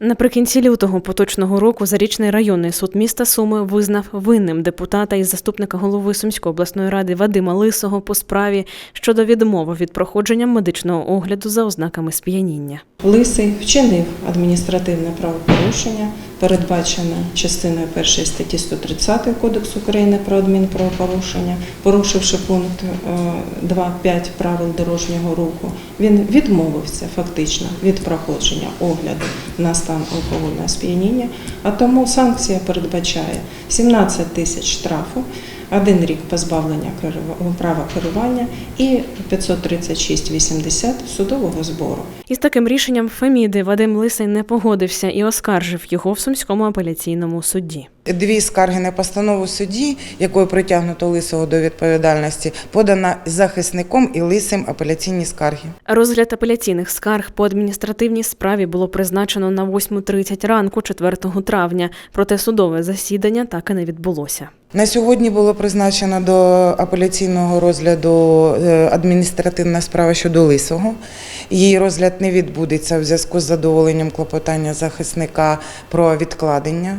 Наприкінці лютого поточного року зарічний районний суд міста Суми визнав винним депутата із заступника голови Сумської обласної ради Вадима Лисого по справі щодо відмови від проходження медичного огляду за ознаками сп'яніння. Лисий вчинив адміністративне правопорушення, передбачене частиною 1 статті 130 Кодексу України про адмінправопорушення, порушивши пункт е, 2.5 правил дорожнього руху. Він відмовився фактично від проходження огляду на стан алкогольного сп'яніння, а тому санкція передбачає 17 тисяч штрафу, один рік позбавлення права керування і 536,80 судового збору. Із таким рішенням Феміди Вадим Лисий не погодився і оскаржив його в Сумському апеляційному суді. Дві скарги на постанову судді, якою притягнуто лисого до відповідальності, подана захисником і лисим апеляційні скарги. Розгляд апеляційних скарг по адміністративній справі було призначено на 8.30 ранку 4 травня, проте судове засідання так і не відбулося. На сьогодні було призначено до апеляційного розгляду е, адміністративна справа щодо лисого. Її розгляд не відбудеться в зв'язку з задоволенням клопотання захисника про відкладення.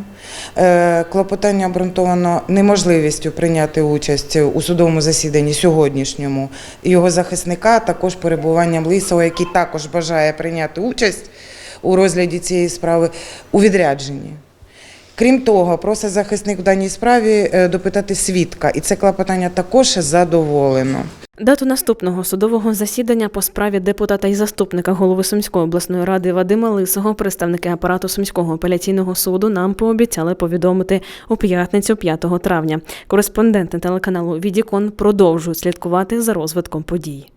Е, Клопотання обґрунтовано неможливістю прийняти участь у судовому засіданні сьогоднішньому його захисника, а також перебуванням лисого, який також бажає прийняти участь у розгляді цієї справи у відрядженні. Крім того, просить захисник в даній справі е, допитати свідка, і це клопотання також задоволено. Дату наступного судового засідання по справі депутата і заступника голови Сумської обласної ради Вадима Лисого представники апарату Сумського апеляційного суду нам пообіцяли повідомити у п'ятницю 5 травня. Кореспонденти телеканалу Відікон продовжують слідкувати за розвитком подій.